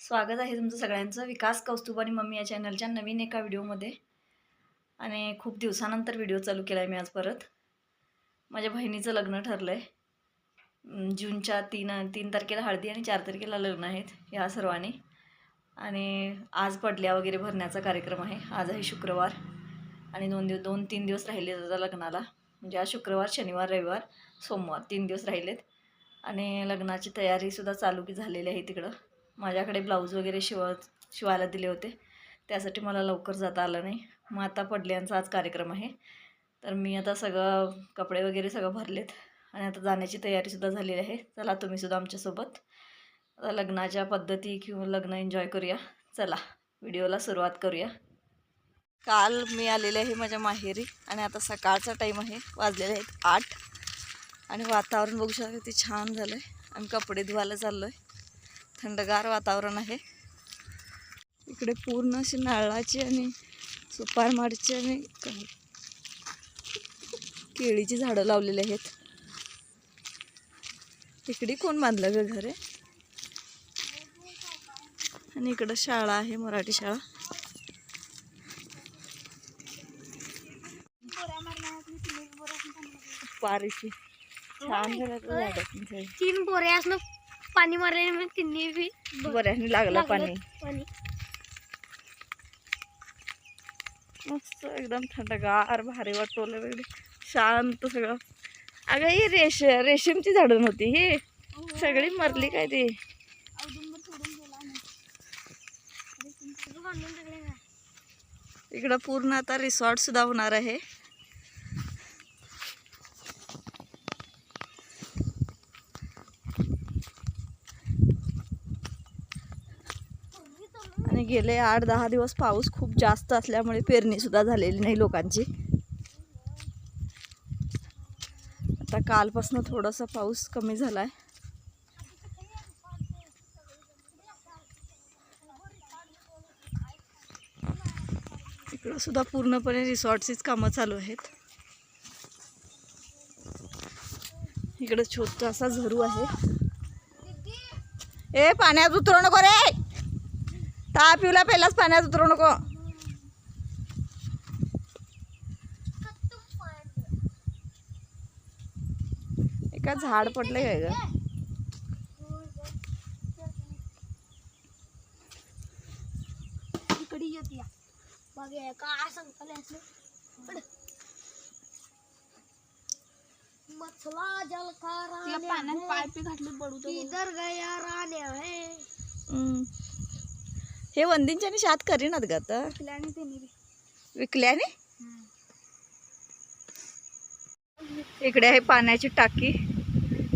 स्वागत आहे तुमचं सगळ्यांचं. विकास कौस्तुभ आणि मम्मी या चॅनलच्या नवीन एका व्हिडिओमध्ये. आणि खूप दिवसानंतर व्हिडिओ चालू केला आहे मी आज परत. माझ्या बहिणीचं लग्न ठरलं आहे जूनच्या तीन तीन तारखेला हळदी आणि चार तारखेला लग्न आहेत ह्या सर्वांनी. आणि आज पडल्या वगैरे भरण्याचा कार्यक्रम आहे. आज आहे शुक्रवार. आणि दोन दिवस दोन तीन दिवस राहिले आता लग्नाला. म्हणजे आज शुक्रवार शनिवार रविवार सोमवार तीन दिवस राहिलेत. आणि लग्नाची तयारीसुद्धा चालू की झालेली आहे तिकडं. माझ्याकडे ब्लाऊज वगैरे शिव शिवायला दिले होते. त्यासाठी मला लवकर जाता आलं नाही. मग आता पडल्यांचा आज कार्यक्रम आहे. तर मी आता सगळं कपडे वगैरे सगळं भरलेत. आणि आता जाण्याची तयारीसुद्धा झालेली आहे. चला तुम्हीसुद्धा आमच्यासोबत आता लग्नाच्या पद्धती किंवा लग्न एन्जॉय करूया. चला व्हिडिओला सुरुवात करूया. काल मी आलेले आहे माझ्या माहेरी. आणि आता सकाळचा टाईम आहे. वाजलेले आहेत आठ. आणि वातावरण बघू शकता किती छान झालं आहे आम्ही कपडे धुवायला चाललो आहे थंडगार वातावरण आहे. इकडे पूर्ण अशी नारळाची आणि सुपारमाडची आणि केळीची झाडं लावलेली आहेत. तिकडे कोण बांधलं ग घर? आहे आणि इकडं शाळा आहे मराठी शाळा. पारीची छान झालं तीन पोरे असलं. पाणी मारल्याने तिन्ही बी ब- बऱ्याने लागलं पाणी. पाणी. मस्त एकदम थंडगार भारी वाटवलं वगैरे शांत सगळं. अगं ही रेश रेशीमची झाडं नव्हती ही. सगळी मरली काय ती? इकडं पूर्ण आता रिसॉर्ट सुद्धा होणार आहे. गेले आठ दहा दिवस पाऊस खूप जास्त असल्यामुळे पेरणीसुद्धा झालेली नाही लोकांची. आता कालपासून थोडासा पाऊस कमी झालाय. इकडं सुद्धा पूर्णपणे रिसॉर्टचीच कामं चालू आहेत. इकडं छोटासा झरू आहे. ए पाण्यात उतरू नको रे! ताप पिवला पहिलाच पाण्यात उतरू नको. एका झाड पडलंय काय ग? हे पड. जल का पाण्यात पाय घातले बडू इधर गया राण्या है. हे वंदींच्या आणि शात करीनात ग आता. विकल्याने इकडे आहे पाण्याची टाकी.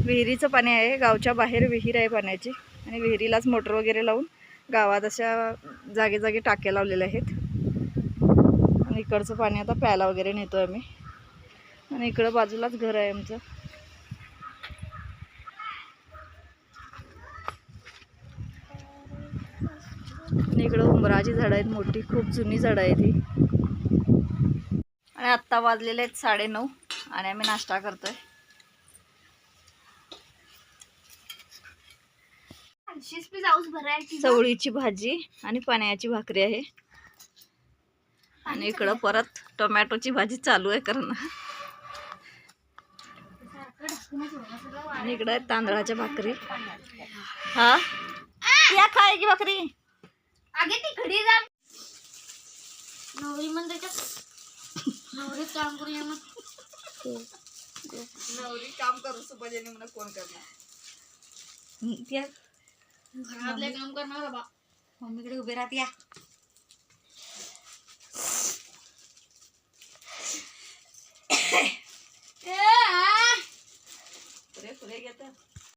विहिरीचं पाणी आहे. गावच्या बाहेर विहीर आहे पाण्याची. आणि विहिरीलाच मोटर वगैरे लावून गावात अशा जागे जागे टाक्या लावलेल्या आहेत. आणि इकडचं पाणी आता प्यायला वगैरे नेतो आम्ही. आणि इकडं बाजूलाच घर आहे आमचं. आणि इकडं उंबराची झाडं आहेत मोठी खूप जुनी झाडं आहेत ही. आणि आत्ता वाजलेले आहेत साडेनऊ आणि आम्ही नाश्ता करतोय. चवळीची भाजी आणि पाण्याची भाकरी आहे. आणि इकडं परत टोमॅटोची भाजी चालू आहे करणं. आणि इकडं तांदळाच्या भाकरी. हा? या खायची भाकरी. आगे तिकडे जा. नवरी मंदिरच्या नवरी काम करूया मग नवरी काम करू सुपाजेने म्हणून कोण करणार. घरातले काम करणार बा. मम्मीकडे उभे राहत या.